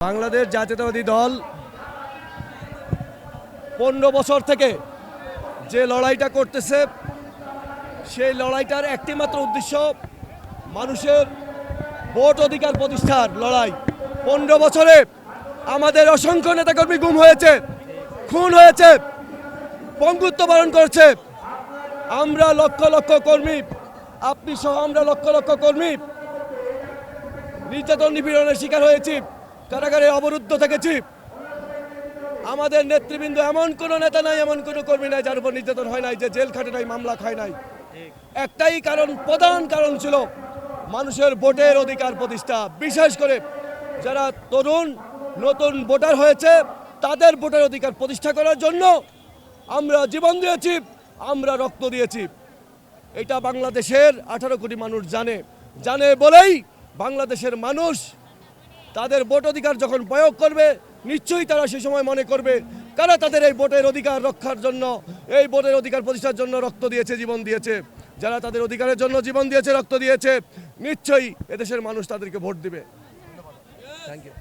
বাংলাদেশ জাতীয়তাবাদী দল পনেরো বছর থেকে যে লড়াইটা করতেছে, সেই লড়াইটার একটি মাত্র উদ্দেশ্য মানুষের ভোট অধিকার প্রতিষ্ঠার লড়াই। পনেরো বছরে আমাদের অসংখ্য নেতাকর্মী গুম হয়েছে, খুন হয়েছে পঙ্গুত্ব বরণ করছে। আমরা লক্ষ লক্ষ কর্মী, আপনি সহ আমরা লক্ষ লক্ষ কর্মী নির্যাতন নিপীড়নের শিকার হয়েছি। কারাগারে অবরুদ্ধ থেকেছি। আমাদের নেতৃবৃন্দ এমন কোনো নেতা নাই, এমন কোনো কর্মী নাই যার উপর নির্যাতন হয় নাই, যে জেল খাটে নাই, মামলা খায় নাই। একটাই কারণ, প্রধান কারণ ছিল মানুষের ভোটের অধিকার প্রতিষ্ঠা। বিশেষ করে যারা তরুণ, নতুন ভোটার হয়েছে, তাদের ভোটের অধিকার প্রতিষ্ঠা করার জন্য আমরা জীবন দিয়েছি, আমরা রক্ত দিয়েছি। এটা বাংলাদেশের আঠারো কোটি মানুষ জানে। জানে বলেই বাংলাদেশের মানুষ তাদের ভোট অধিকার যখন প্রয়োগ করবে, নিশ্চয়ই তারা সে সময় মনে করবে, কারা তাদের এই ভোটের অধিকার রক্ষার জন্য, এই ভোটের অধিকার প্রতিষ্ঠার জন্য রক্ত দিয়েছে, জীবন দিয়েছে? যারা তাদের অধিকারের জন্য জীবন দিয়েছে, রক্ত দিয়েছে, নিশ্চয়ই এদেশের মানুষ তাদেরকে ভোট দিবে। Thank you